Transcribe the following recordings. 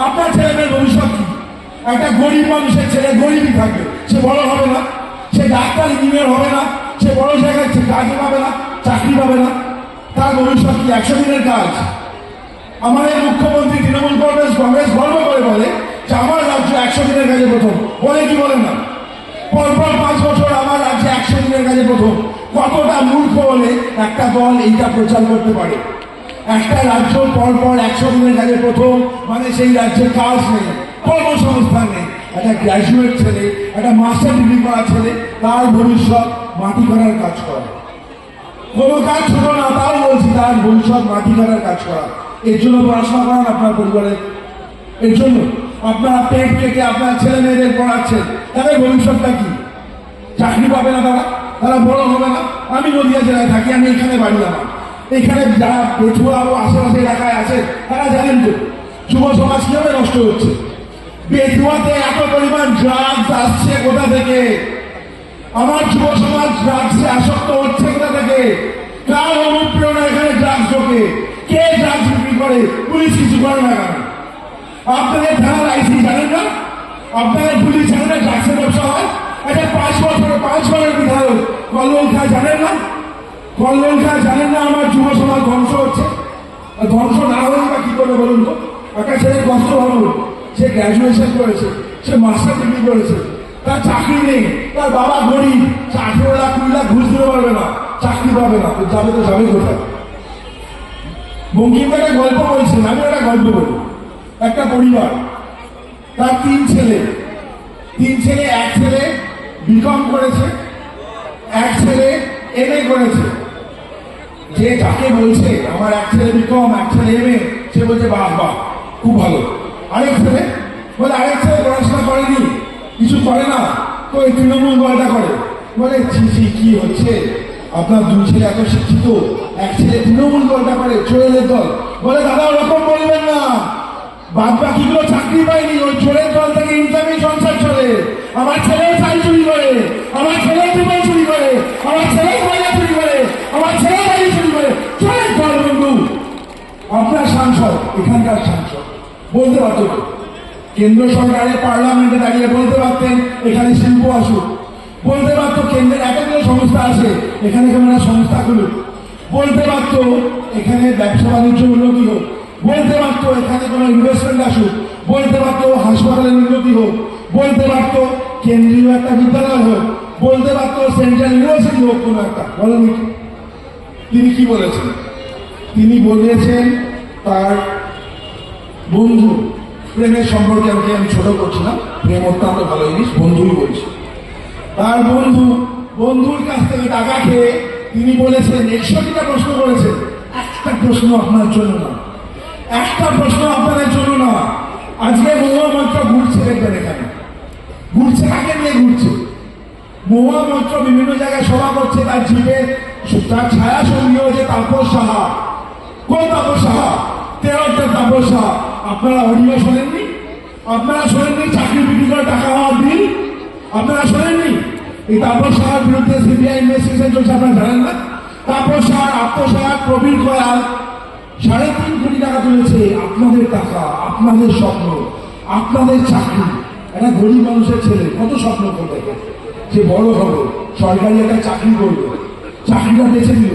আপনার ছেলে মেয়ের ভবিষ্যৎ কি? একটা গরিব মানুষের ছেলে গরিবই থাকবে। সে বড় হবে না। সে ডাক্তার ইঞ্জিনিয়ার হবে না। সে বড় জায়গায় কাজে পাবে না, চাকরি পাবে না। তার ভবিষ্যৎ কি? একশো দিনের কাজ। আমাদের মুখ্যমন্ত্রী তৃণমূল কংগ্রেস কংগ্রেস গর্ব করে বলে যে আমার রাজ্য একশো দিনের কাজে প্রথম। বলে কি বলেন না? পরপর পাঁচ বছর আমার রাজ্যে একশো দিনের কাজে প্রথম। কতটা মূর্খ হলে একটা দল এইটা প্রচার করতে পারে? একটা রাজ্য পরপর একশো দিনের কাজে প্রথম মানে সেই রাজ্যের কাজ নেই, কর্মসংস্থান নেই। একটা গ্র্যাজুয়েট ছেলে, একটা মাস্টার ডিগ্রি করা ছেলে, তার ভবিষ্যৎ মাটি করার কাজ করে। কোনো কাজ ছোট না, তাও বলছি, তার ভবিষ্যৎ মাটি করার কাজ করা। এর জন্য পড়াশোনা করান আপনার পরিবারের এর জন্য। আপনারা পেট কেটে আপনার ছেলে মেয়েদের পড়াচ্ছেন, তাদের ভবিষ্যৎটা কি? চাকরি পাবে না তারা? তারা বড় হবে না? আমি নদিয়া জেলায় থাকি, আমি এখানে বাড়ি আমার। এখানে যারা পেটুয়া ও আশেপাশে এলাকায় আছে, তারা জানেন তো, যুব সমাজ কীভাবে নষ্ট হচ্ছে। পেটুয়াতে এত পরিমাণ ড্রাগস আসছে কোথা থেকে? আমার যুব সমাজ ড্রাগসে আসক্ত হচ্ছে কোথা থেকে? কার অনুপ্রেরণা এখানে ড্রাগস ঢোকে? কে ড্রাগস বিক্রি করে? পুলিশ কিছু করে না কেন? আপনাদের থানার আইসি জানেন না, আপনাদের পুলিশ জানেন না ড্রাগসের ব্যবসা হয়? একটা পাঁচ বছর, পাঁচ বছরের বিধায়ক খা জানেন না? কল্লোল খা জানেন না আমার যুব সমাজ ধ্বংস হচ্ছে। ধ্বংস না হলে বা কি করে বলুন তো? একটা ছেলে কষ্ট ভাবুন সে গ্র্যাজুয়েশন করেছে, সে মাস্টার ডিগ্রি করেছে। তার চাকরি নেই, তার বাবা গরিব, সে আঠেরো লাখ, কুড়ি লাখ ঘুষ দিতে পারবে না, চাকরি পাবে না যাবে তো যাবে কোথায়? বঙ্কিম একটা গল্প বলছেন, আমি একটা গল্প বলি। একটা পরিবার, তার তিন ছেলে। তিন ছেলে, এক ছেলে বিকম করেছে, এক ছেলে এম করেছে। যে যাকে বলছে, আমার এক ছেলে বিকম এক ছেলে এম সে বলছে, বাহ বাহ, খুব ভালো। আরেক ছেলে বলে, আরেক ছেলে পড়াশোনা করেনি, কিছু করে না, তো এই তৃণমূল দলটা করে। বলে, ছি ছি, কি হচ্ছে? আপনার দুই ছেলে এত শিক্ষিত, এক ছেলে তৃণমূল দলটা করে চোরের দল। বলে, দাদা, ওরকম বলবেন না। বাদ বাকিগুলো চাকরি পায়নি, ওই চোরের দল থেকে ইনকামই সংসার চলে। আমার ছেলে চাল চুরি করে, আমার ছেলে মোবাইল চুরি করে আমার ছেলে ময়লা চুরি করে আমার ছেলে বাড়ি চুরি করে চোরের দল বন্ধু আপনার সাংসদ, এখানকার সাংসদ। বলতে পারতো। কেন্দ্র সরকারের পার্লামেন্টে দাঁড়িয়ে বলতে পারতেন, এখানে শিল্প আসুক। বলতে পারতো, কেন্দ্রের এতগুলো সংস্থা আছে, এখানে কেমন সংস্থাগুলো? বলতে পারতো, এখানে ব্যবসা বাণিজ্য উন্নতি হোক। বলতে পারতো, এখানে কোনো ইনভেস্টমেন্ট আসুক। বলতে পারতো, হাসপাতালের উন্নতি হোক। বলতে পারতো, কেন্দ্রীয় একটা বিদ্যালয় হোক। বলতে পারতো, সেন্ট্রাল ইউনিভার্সিটি হোক কোনো একটা। বলেন? তিনি কি বলেছেন? তিনি বলিয়েছেন তার বন্ধু প্রেমের সম্পর্কে আমাকে আমি ছোট করছি না প্রেম অত্যন্ত ভালো জিনিস, বন্ধুই বলছি। তার বন্ধু বন্ধুর কাছ থেকে টাকা খেয়ে তিনি বলেছেন একষট্টিটা প্রশ্ন করেছেন একটা প্রশ্ন আপনার জন্য না। একটা প্রশ্ন আপনাদের জন্য না। আজকে মহামন্ত্র ঘুরছে দেখবেন এখানে। ঘুরছে কাকে নিয়ে ঘুরছে? মহামন্ত্র বিভিন্ন জায়গায় সভা করছে, তার জিপে তার ছায়া সঙ্গী হয়েছে তারপর সাহা। তাপস সাহা তেরোটা তাপস আপনারা অডিও শোনেননি? আপনারা শোনেননি চাকরি বিক্রি করে টাকা হওয়ার বিল? আপনারা শোনেননি? এই তাপস সাহার বিরুদ্ধে সিবিআই ইনভেস্টিগেশন চলছে, আপনারা জানেন না? তাপস সাহার আত্মসহায়ক প্রবীর কয়াল সাড়ে তিন কোটি টাকা তুলেছে। আপনাদের টাকা, আপনাদের স্বপ্ন, আপনাদের চাকরি। একটা গরিব মানুষের ছেলে কত স্বপ্ন করবে? সে বড় হবে, সরকারি একটা চাকরি করবে। চাকরিটা বেছে দিল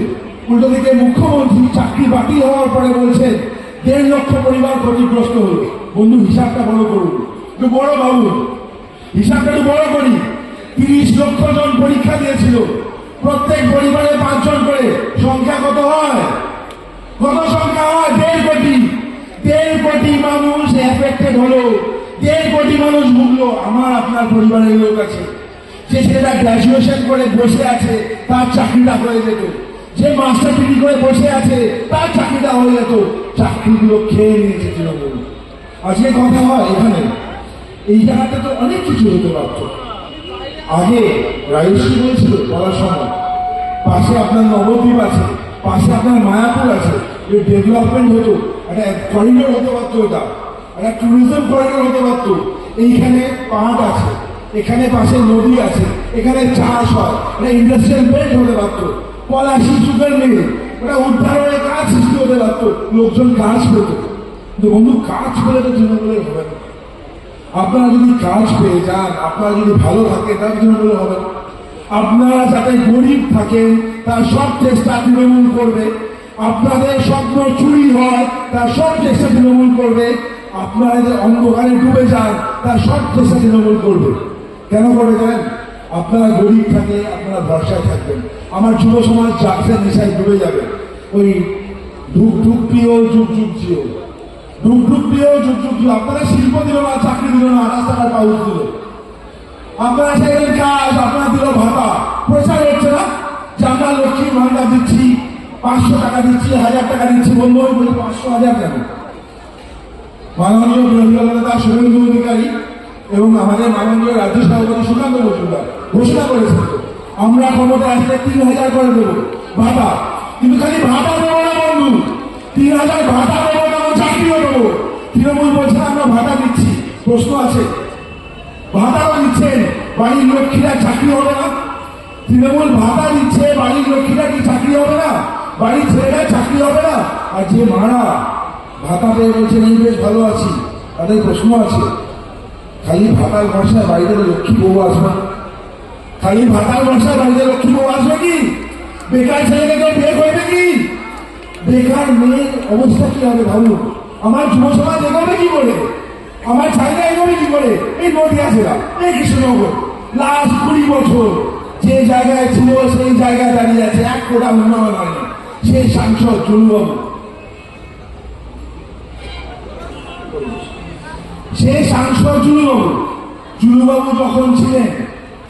উল্টো দিকে মুখ্যমন্ত্রী চাকরি বাতিল হওয়ার পরে বলছেন, দেড় লক্ষ পরিবার ক্ষতিগ্রস্ত হলো। বন্ধু, হিসাবটা বড় করুন। একটু বড় বাবু হিসাবটা একটু বড় করি। তিরিশ লক্ষ জন পরীক্ষা দিয়েছিল। প্রত্যেক পরিবারে পাঁচজন করে সংখ্যা কত হয়? কত সংখ্যা হয়? দেড় কোটি। দেড় কোটি মানুষ এফেক্টেড হলো। দেড় কোটি মানুষ ভুগলো। আমার আপনার পরিবারের লোক আছে। যে ছেলেটা গ্রাজুয়েশন করে বসে আছে, তার চাকরিটা হয়ে যেত যে মাস্টার ডিগ্রি করে বসে আছে, তার চাকরিটা হয়ে যেত চাকরিগুলো খেয়ে নিয়েছে তৃণমূল। আজকে কথা হয় এখানে। এই জায়গাতে তো অনেক কিছু হতে পারত। আগে রায়শ্রী বলছিল পড়ার সময়। পাশে আপনার নবদ্বীপ আছে, পাশে আপনার মায়াপুর আছে। যে ডেভেলপমেন্ট হতো। একটা করিডোর হতে পারতো এটা। একটা ট্যুরিজম করিডোর হতে পারতো। এইখানে পাহাড় আছে, এখানে পাশে নদী আছে, এখানে চাষ হয়। একটা ইন্ডাস্ট্রিয়াল বেল্ট হতে পারতো। পলাশি সুগার মিল ওটা উদ্ধারণের কাজ সৃষ্টি হতে পারতো। লোকজন কাজ পেত। কিন্তু বন্ধু, কাজ পেলে তো তৃণমূলের হবে না। আপনারা যদি কাজ পেয়ে যান, আপনারা যদি ভালো থাকেন তার তৃণমূল হবে না। আপনারা যাতে গরিব থাকেন, তার সব চেষ্টা তৃণমূল করবে। আপনাদের স্বপ্ন চুরি হয়, তার সব চেষ্টা তৃণমূল করবে। আপনারা যে অন্ধকারে ডুবে যান, তার সব চেষ্টা তৃণমূল করবে। কেন করে জানেন? আপনারা গরিব থাকে আপনারা ভরসায় থাকবেন। আমার যুব সমাজ চাকসের নেশায় ডুবে যাবে। ওই ধূপ ধূপ প্রিয় যুগ যুগ জিও ধূপ ধূপ প্রিয় যুগ যুগ জিও আপনারা শিল্প দিল না, চাকরি দিল না, রাস্তাঘাট পাউস দিল। আপনারা চাইলেন কাজ, আপনারা দিল ভাতা। প্রচার হচ্ছে না? যে আমরা লক্ষ্মী ভান্ডার দিচ্ছি, পাঁচশো টাকা দিচ্ছি, হাজার টাকা দিচ্ছি ওই বলে পাঁচশো হাজার কেন? মাননীয় নেতা শুভেন্দু অধিকারী এবং আমাদের মাননীয় রাজ্য সভাপতি সুকান্ত মজুমদার ঘোষণা করেছেন আমরা ক্ষমতা আসলে তিন হাজার করে দেবো। ভাতা। কিন্তু খালি ভাতা দেবো না, বন্ধু। তিন হাজার ভাতা দেবো না চাকরিও দেবো। তৃণমূল বলছে আমরা ভাতা দিচ্ছি। প্রশ্ন আছে। ভাতাও দিচ্ছেন। বাড়ির লক্ষ্মীরা চাকরি হবে না। তৃণমূল ভাতা দিচ্ছে, বাড়ির লক্ষ্মীরা কি চাকরি হবে না? বাড়ির ছেলেরা চাকরি হবে না? আর যে মারা, ভাতা পেয়ে বলছেন এই বেশ ভালো আছি। তাদের প্রশ্ন আছে। খালি ভাতার বর্ষায় বাড়িতে লক্ষ্মী বউ আসবে? খালি ভাতার বর্ষায় বাড়িতে লক্ষ্মী বউ আসবে কি? বেকার ছেলেকে বিয়ে করবে কি? বেকার মেয়ের অবস্থা কি হবে ভাবুন? আমার যুব সমাজ এগোবে কি করে? আমার চাহিদা এগোবে কি করে? এই নদিয়া জেলা এই কৃষ্ণনগর। লাস্ট কুড়ি বছর যে জায়গায় ছিল, সেই জায়গায় দাঁড়িয়ে আছে, এক কোটা উন্নয়ন হয়নি সেই সাংসদ জুলুবাবু সে সাংসদ জুলুবাবু। জুলুবাবু যখন ছিলেন,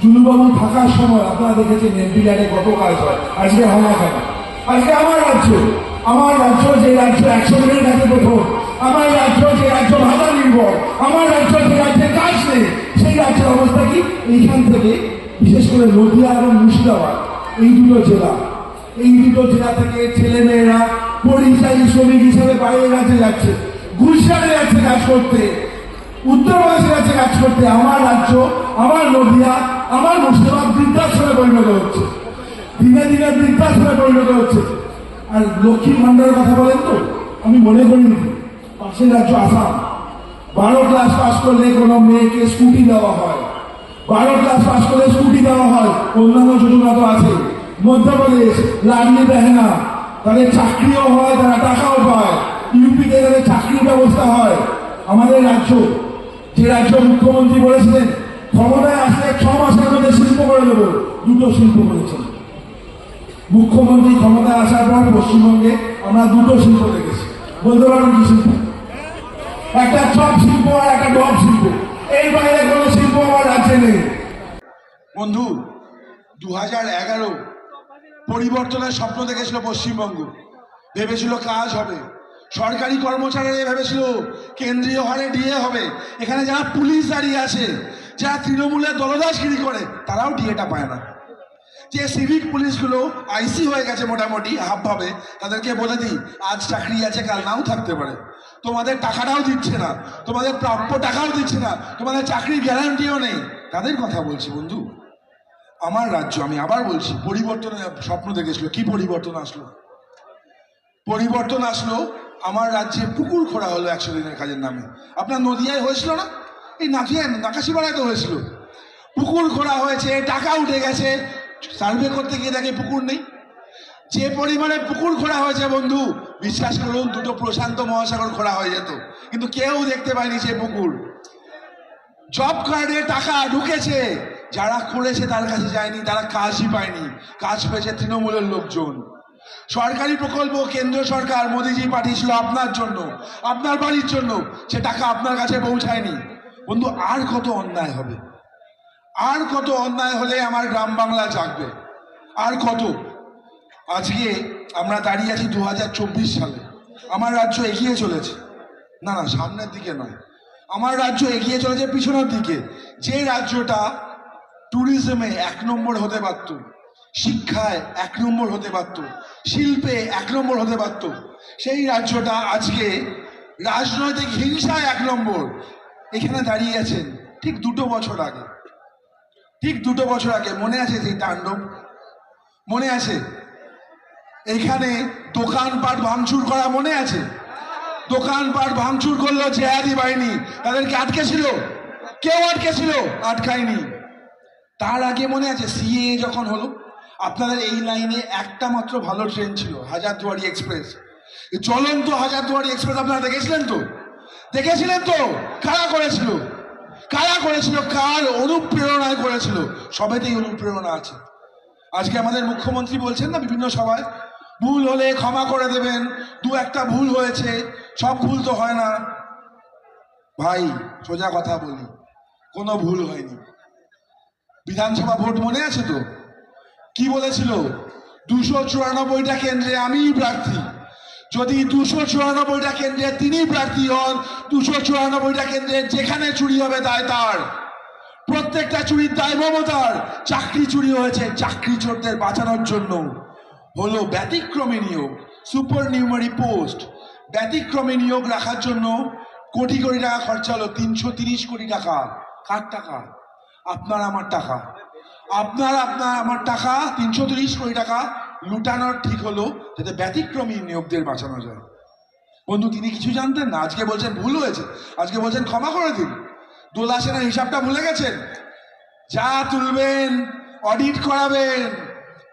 জুলুবাবু থাকার সময় আপনারা দেখেছেন এমপি ল্যান্ডে কত কাজ হয় আজকে হামা খানা আজকে আমার রাজ্য আমার রাজ্য যে রাজ্য একশো দিনের কাছে প্রথম, আমার রাজ্য যে রাজ্য ভাষা নির্ভর, আমার রাজ্য যে রাজ্যে কাজ নেই, সেই রাজ্যের অবস্থা কি? এইখান থেকে, বিশেষ করে নদিয়া এবং মুর্শিদাবাদ, এই দুটো জেলা। এই দুটো জেলা থেকে ছেলে মেয়েরা পরিযায়ী শ্রমিক হিসেবে বাইরে রাজ্যে যাচ্ছে, গুজরাটে যাচ্ছে কাজ করতে। উত্তরপ্রদেশে কাছে কাজ করতে আমার রাজ্য, আমার নদিয়া, আমার মুর্শিদাবাদ বৃদ্ধাশ্রমে পরিণত হচ্ছে। দিনে দিনে বৃদ্ধাশ্রমে পরিণত হচ্ছে। আর লক্ষ্মী ভান্ডারের কথা বলেন তো? আমি মনে করিনি পাশের রাজ্য আসাম। বারো ক্লাস পাস করলে কোনো মেয়েকে স্কুটি দেওয়া হয়। বারো ক্লাস পাস করলে স্কুটি দেওয়া হয়। অন্যান্য যোজনা তো আছে। মধ্যপ্রদেশ, লাডলি বেহেনা, তাদের চাকরিও হয়, তারা টাকাও পায়। ইউপিতে তাদের চাকরির ব্যবস্থা হয়। আমাদের রাজ্য যে রাজ্য মুখ্যমন্ত্রী বলেছিলেন, ক্ষমতায় আসলে ছ মাসের মধ্যে শিল্প করে দেবো, দুটো শিল্প করেছেন। মুখ্যমন্ত্রী ক্ষমতায় আসার পর পশ্চিমবঙ্গে আমরা দুটো শিল্প দেখেছি। বলতে পারেন কি শিল্প? একটা চপ শিল্প আর একটা ডব শিল্প। এই বাইরে কোনো শিল্প আমার রাজ্যে নেই। বন্ধু দু হাজার এগারো পরিবর্তনের স্বপ্ন দেখেছিল পশ্চিমবঙ্গ। ভেবেছিল কাজ হবে। সরকারি কর্মচারীরা ভেবেছিল কেন্দ্রীয় হারে ডিএ হবে। এখানে যারা পুলিশ দাঁড়িয়ে আছে, যারা তৃণমূলের দলদাসগিরি করে, তারাও ডিএটা পায় না। যে সিভিক পুলিশগুলো আইসি হয়ে গেছে মোটামুটি, হাবভাবে, তাদেরকে বলে দিই, আজ চাকরি আছে, কাল নাও থাকতে পারে। তোমাদের টাকাটাও দিচ্ছে না, তোমাদের প্রাপ্য টাকাও দিচ্ছে না, তোমাদের চাকরির গ্যারান্টিও নেই। তাদের কথা বলছি বন্ধু। আমার রাজ্য, আমি আবার বলছি, পরিবর্তনের স্বপ্ন দেখেছিল। কি পরিবর্তন আসলো? পরিবর্তন আসলো আমার রাজ্যে পুকুর খোঁড়া হলো একশো দিনের কাজের নামে। আপনার নদিয়ায় হয়েছিল না? এই নাকিয়ায় নাকাশিপাড়ায় তো হয়েছিল। পুকুর খোঁড়া হয়েছে, টাকা উঠে গেছে। সার্ভে করতে গিয়ে দেখে পুকুর নেই। যে পরিমাণে পুকুর খোঁড়া হয়েছে বন্ধু, বিশ্বাস করুন, দুটো প্রশান্ত মহাসাগর খোঁড়া হয়ে যেত। কিন্তু কেউ দেখতে পায়নি সে পুকুর। জব কার্ডে টাকা ঢুকেছে। যারা করেছে তার কাছে যায়নি, তারা কাজই পায়নি। কাজ পেয়েছে তৃণমূলের লোকজন। সরকারি প্রকল্প কেন্দ্র সরকার মোদিজি পাঠিয়েছিল আপনার জন্য, আপনার বাড়ির জন্য। সে টাকা আপনার কাছে পৌঁছায়নি। বন্ধু, আর কত অন্যায় হবে? আর কত অন্যায় হলে আমার গ্রাম বাংলা জাগবে? আর কত? আজকে আমরা দাঁড়িয়ে আছি দু হাজার চব্বিশ সালে। আমার রাজ্য এগিয়ে চলেছে। না না, সামনের দিকে নয়। আমার রাজ্য এগিয়ে চলেছে পিছনের দিকে। যে রাজ্যটা ট্যুরিজমে এক নম্বর হতে পারত, শিক্ষায় এক নম্বর হতে পারত শিল্পে এক নম্বর হতে পারত। সেই রাজ্যটা আজকে রাজনৈতিক হিংসায় এক নম্বর। এখানে দাঁড়িয়ে আছেন ঠিক দুটো বছর আগে। ঠিক দুটো বছর আগে মনে আছে সেই তাণ্ডব? মনে আছে? এখানে দোকানপাট ভাঙচুর করা মনে আছে? দোকানপাট ভাঙচুর করল জেহাদি বাহিনী। তাদেরকে আটকে ছিল কেউ আটকে ছিল আটকায়নি। তার আগে মনে আছে সিএ যখন হলো? আপনাদের এই লাইনে একটা মাত্র ভালো ট্রেন ছিল, হাজারদুয়ারি এক্সপ্রেস। চলন্ত হাজারদুয়ারি এক্সপ্রেস, আপনারা দেখেছিলেন তো? দেখেছিলেন তো? কারা করেছিল? কারা করেছিল? কার অনুপ্রেরণায় করেছিল? সবেতেই অনুপ্রেরণা আছে। আজকে আমাদের মুখ্যমন্ত্রী বলছেন না বিভিন্ন সভায়, ভুল হলে ক্ষমা করে দেবেন, দু একটা ভুল হয়েছে, সব ভুল তো হয় না। ভাই, সোজা কথা বলি, কোনো ভুল হয়নি। বিধানসভা ভোট মনে আছে তো? কি বলেছিল? দুশো চুরানব্বইটা কেন্দ্রে আমিই প্রার্থী। যদি দুশো চুরানব্বইটা কেন্দ্রে তিনি প্রার্থী হন, দুশো চুরানব্বইটা কেন্দ্রে যেখানে চুরি হবে তাই তার। প্রত্যেকটা চুরির দায় মমতার। চাকরি চুরি হয়েছে, চাকরি চোরদের বাঁচানোর জন্য। হলো ব্যতিক্রমী নিয়োগ, সুপার নিউমারি পোস্ট। ব্যতিক্রমী নিয়োগ রাখার জন্য কোটি কোটি টাকা খরচা হলো, তিনশো তিরিশ কোটি টাকা। কার টাকা? আপনার, আমার টাকা। আপনার আপনার, আমার টাকা, তিনশো তিরিশ কোটি টাকা লুটানোর ঠিক হলো যাতে ব্যতিক্রমী নিয়োগদের বাঁচানো যায়। বন্ধু, তিনি কিছু জানতেন না? আজকে বলছেন ভুল হয়েছে। আজকে বলছেন ক্ষমা করে দিন। দোলা সেনার হিসাবটা ভুলে গেছেন? যা তুলবেন, অডিট করাবেন,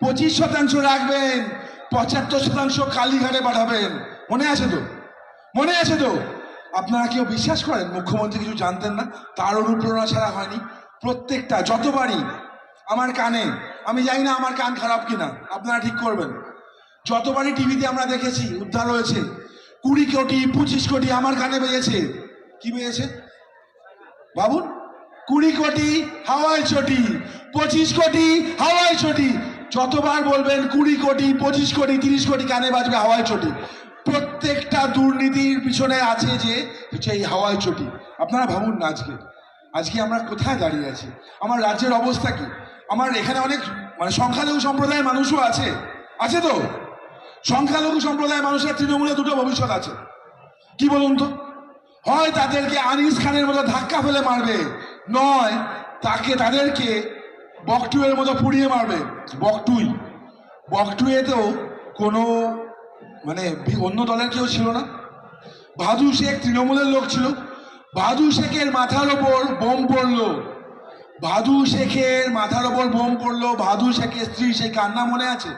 পঁচিশ শতাংশ রাখবেন, পঁচাত্তর শতাংশ কালীঘাটে পাঠাবেন। মনে আছে তো? মনে আছে তো? আপনারা কেউ বিশ্বাস করেন? মুখ্যমন্ত্রী কিছু জানতেন না? তার অনুপ্রেরণা ছাড়া হয়নি। প্রত্যেকটা, যতবারই আমার কানে। আমি জানি না আমার কান খারাপ কিনা। আপনারা ঠিক করবেন। যতবারই টিভিতে আমরা দেখেছি, উদ্ধার হয়েছে, কুড়ি কোটি, পঁচিশ কোটি আমার কানে বেজেছে। কি বেজেছে? বাবুন কুড়ি কোটি, হাওয়াই চটি। পঁচিশ কোটি, হাওয়াই চটি। যতবার বলবেন কুড়ি কোটি, পঁচিশ কোটি, তিরিশ কোটি কানে বাজবে হাওয়াই চটি। প্রত্যেকটা দুর্নীতির পিছনে আছে যে এই হাওয়ায় চটি। আপনারা ভাবুন না আজকে। আজকে আমরা কোথায় দাঁড়িয়ে আছি? আমার রাজ্যের অবস্থা কি? আমার এখানে অনেক মানে সংখ্যালঘু সম্প্রদায়ের মানুষও আছে। আছে তো? সংখ্যালঘু সম্প্রদায়ের মানুষের তৃণমূলে দুটো ভবিষ্যৎ আছে। কি বলুন তো? হয় তাদেরকে আনিস খানের মতো ধাক্কা ফেলে মারবে, নয় তাকে তাদেরকে বকটুয়ের মতো পুড়িয়ে মারবে। বকটুই। বকটুয়েতেও কোনো মানে অন্য দলের কেউ ছিল না। ভাদু শেখ তৃণমূলের লোক ছিল। ভাদু শেখের মাথার ওপর বোম পড়ল। ভাদু শেখের মাথার ওপর বোম পড়ল ভাদু শেখের স্ত্রী সেই কান্না মনে আছে?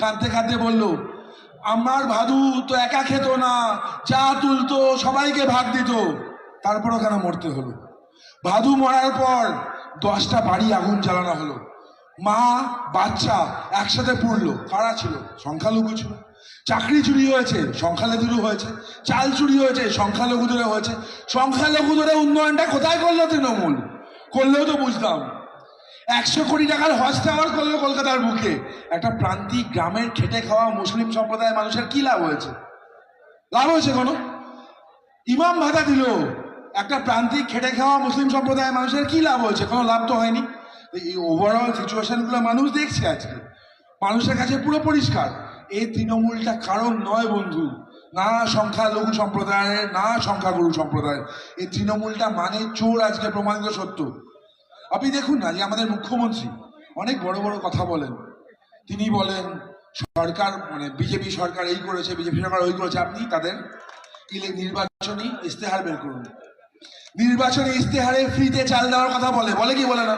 কাঁদতে কাঁদতে বলল, আমার ভাদু তো একা খেত না, চা তুলতো, সবাইকে ভাগ দিত। তারপরও কেন মরতে হলো। ভাদু মরার পর দশটা বাড়ি আগুন জ্বালানো হলো। মা, বাচ্চা একসাথে পুড়লো। কারা ছিল? সংখ্যালঘু ছিল। চাকরি চুরি হয়েছে সংখ্যালঘুদেরও হয়েছে। চাল চুরি হয়েছে, সংখ্যালঘুদেরও হয়েছে। সংখ্যালঘুদের উন্নয়নটা কোথায় করল তৃণমূল? করলেও তো বুঝতাম। একশো কোটি টাকার হজ টাওয়ার করল কলকাতার বুকে। একটা প্রান্তিক গ্রামের খেটে খাওয়া মুসলিম সম্প্রদায়ের মানুষের কি লাভ হয়েছে? লাভ হয়েছে কোনো? ইমাম ভাতা দিল। একটা প্রান্তিক খেটে খাওয়া মুসলিম সম্প্রদায়ের মানুষের কি লাভ হয়েছে? কোনো লাভ তো হয়নি। এই ওভারঅল সিচুয়েশনগুলো মানুষ দেখছে আজকে। মানুষের কাছে পুরো পরিষ্কার। এই তৃণমূলটা কারণ নয় বন্ধু। না সংখ্যালঘু সম্প্রদায়ের না সংখ্যাগুরু সম্প্রদায়ের এই তৃণমূলটা মানে চোর, আজকে প্রমাণিত সত্য। আপনি দেখুন না যে আমাদের মুখ্যমন্ত্রী অনেক বড় বড় কথা বলেন। তিনি বলেন, সরকার মানে বিজেপি সরকার এই করেছে, বিজেপি সরকার ওই করেছে। আপনি তাদের নির্বাচনী ইস্তেহার বের করুন। নির্বাচনী ইস্তেহারে ফ্রিতে চাল দেওয়ার কথা বলে। বলে কি বলে না?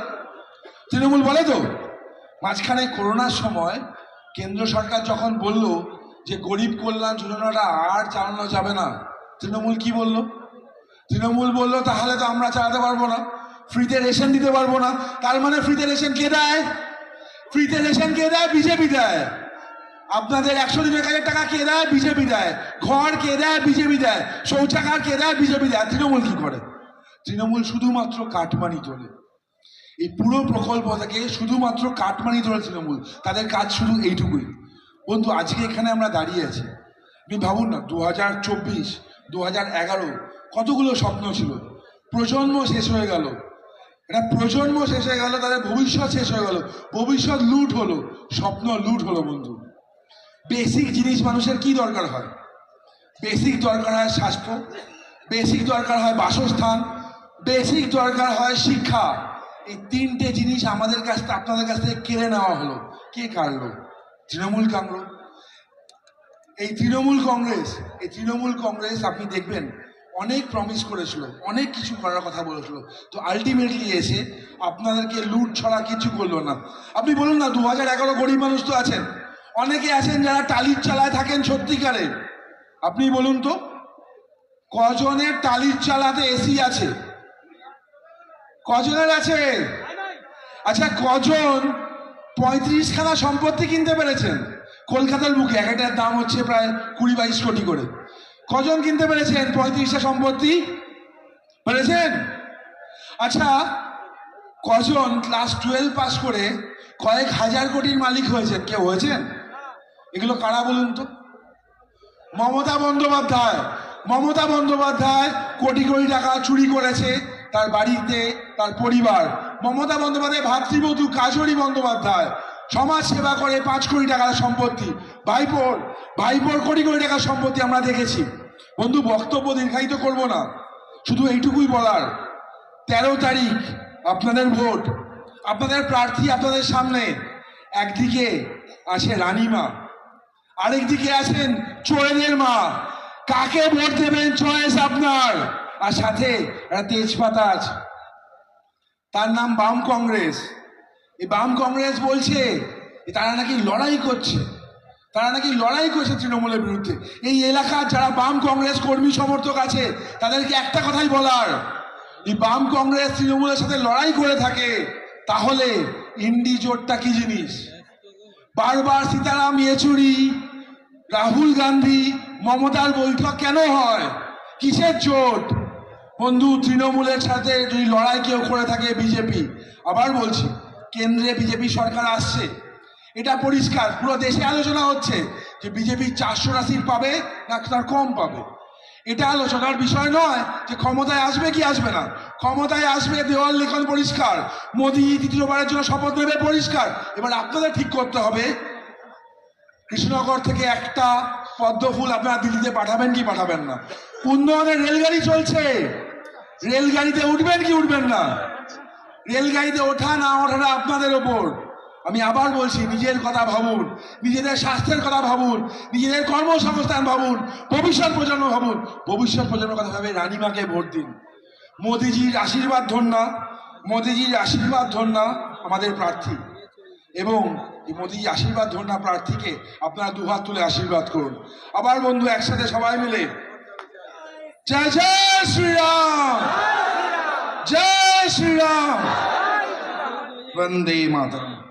তৃণমূল বলে তো। মাঝখানে করোনার সময় কেন্দ্র সরকার যখন বলল যে গরিব কল্যাণ যোজনাটা আর চালানো যাবে না। তৃণমূল কি বলল? তৃণমূল বলল, তাহলে তো আমরা চালাতে পারব না। ফ্রিতে রেশন দিতে পারব না। তার মানে ফ্রিতে রেশন কে দেয়? ফ্রিতে রেশন কে দেয়? বিজেপি দেয়। আপনাদের একশো দিনের কাজের টাকা কে দেয়? বিজেপি দেয়। ঘর কে দেয়? বিজেপি দেয়। শৌচাগার কে দেয়? বিজেপি দেয়। তৃণমূল কি করে? তৃণমূল শুধুমাত্র কাটমানি তোলে। এই পুরো প্রকল্প থেকে শুধুমাত্র কাটমানি তোলে তৃণমূল। তাদের কাজ শুধু এইটুকুই। বন্ধু, আজকে এখানে আমরা দাঁড়িয়ে আছি। আপনি ভাবুন না দু হাজার চব্বিশ দু হাজার এগারো, কতগুলো স্বপ্ন ছিল। প্রজন্ম শেষ হয়ে গেল। এটা প্রজন্ম শেষ হয়ে গেল, তাদের ভবিষ্যৎ শেষ হয়ে গেল। ভবিষ্যৎ লুট হলো, স্বপ্ন লুট হলো, বন্ধু। বেসিক জিনিস মানুষের কি দরকার হয়? বেসিক দরকার হয় স্বাস্থ্য, বেসিক দরকার হয় বাসস্থান, বেসিক দরকার হয় শিক্ষা। এই তিনটে জিনিস আমাদের কাছ থেকে, আপনাদের কাছ থেকে কেড়ে নেওয়া হলো। কে কাড়লো তৃণমূল কামড়ো এই তৃণমূল কংগ্রেস, এই তৃণমূল কংগ্রেস আপনি দেখবেন, অনেক প্রমিস করেছিল, অনেক কিছু করার কথা বলেছিল। তো আলটিমেটলি এসে আপনাদেরকে লুট ছড়া কিছু করল না। আপনি বলুন না দু হাজার এগারো গরিব মানুষ তো আছেন। অনেকে আছেন যারা টালির চালায় থাকেন সত্যিকারে। আপনি বলুন তো, কজনের টালির চালাতে এসি আছে? কজনের আছে? আচ্ছা কজন পঁয়ত্রিশ খানা সম্পত্তি কিনতে পেরেছেন। কলকাতার বুকে এক একটার দাম হচ্ছে প্রায় কুড়ি বাইশ কোটি করে। কজন কিনতে পেরেছেন পঁয়ত্রিশটা সম্পত্তি? পেরেছেন? আচ্ছা কজন ক্লাস টুয়েলভ পাস করে কয়েক হাজার কোটির মালিক হয়েছে কেউ হয়েছেন? এগুলো কারা বলুন তো? মমতা বন্দ্যোপাধ্যায়। মমতা বন্দ্যোপাধ্যায় কোটি কোটি টাকা চুরি করেছে। তার বাড়িতে, তার পরিবার। মমতা বন্দ্যোপাধ্যায়, ভাতৃবধূ কাজরি বন্দ্যোপাধ্যায়, সমাজ সেবা করে পাঁচ কোটি টাকার সম্পত্তি। ভাইপোর ভাইপোর কোটি কোটি টাকার সম্পত্তি আমরা দেখেছি। বন্ধু, বক্তব্য দীর্ঘায়িত করব না। শুধু এইটুকুই বলার। তেরো তারিখ, আপনাদের ভোট। আপনাদের প্রার্থী আপনাদের সামনে। একদিকে আছে রানীমা, আরেকদিকে আছেন চোরেদের মা। কাকে ভোট দেবেন, চয়েস আপনার। আর সাথে একটা তেজপাতা আছে। তার নাম বাম কংগ্রেস। এই বাম কংগ্রেস বলছে তারা নাকি লড়াই করছে। তারা নাকি লড়াই করছে তৃণমূলের বিরুদ্ধে। এই এলাকার যারা বাম কংগ্রেস কর্মী সমর্থক আছে, তাদেরকে একটা কথাই বলার। এই বাম কংগ্রেস তৃণমূলের সাথে লড়াই করে থাকে, তাহলে ইন্ডি জোটটা কি জিনিস? বারবার সীতারাম ইয়েচুরি, রাহুল গান্ধী, মমতার বৈঠক কেন হয়? কিসের জোট? বন্ধু, তৃণমূলের সাথে যদি লড়াই কেউ করে থাকে বিজেপি, আবার বলছি, কেন্দ্রে বিজেপি সরকার আসছে, এটা পরিষ্কার, পুরো দেশে আলোচনা হচ্ছে যে বিজেপি চারশো রাশির পাবে না তার কম পাবে। এটা আলোচনার বিষয় নয় যে ক্ষমতায় আসবে কি আসবে না। ক্ষমতায় আসবে, দেওয়াল লিখন পরিষ্কার, মোদী তৃতীয়বারের জন্য শপথ নেবে পরিষ্কার। এবার আপনাদের ঠিক করতে হবে, কৃষ্ণনগর থেকে একটা পদ্ম ফুল আপনারা দিল্লিতে পাঠাবেন কি পাঠাবেন না। উন্নয়নের রেলগাড়ি চলছে। রেলগাড়িতে উঠবেন কি উঠবেন না? রেলগাড়িতে ওঠা না ওঠাটা আপনাদের ওপর। আমি আবার বলছি, নিজের কথা ভাবুন, নিজেদের স্বাস্থ্যের কথা ভাবুন, নিজেদের কর্মসংস্থান ভাবুন, ভবিষ্যৎ প্রজন্ম ভাবুন। ভবিষ্যৎ প্রজন্মের কথা ভাবে রানীমাকে ভোট দিন। মোদিজির আশীর্বাদ ধন্যা, মোদিজির আশীর্বাদ ধন্যা আমাদের প্রার্থী। এবং মোদী আশীর্বাদ ধন্যা প্রার্থীকে আপনারা দুহাত তুলে আশীর্বাদ করুন। আবার বন্ধু, একসাথে সবাই মিলে। জয় জয়! Shri Ram. Jai Shri Ram. Jai Shri Ram. Vande Mataram.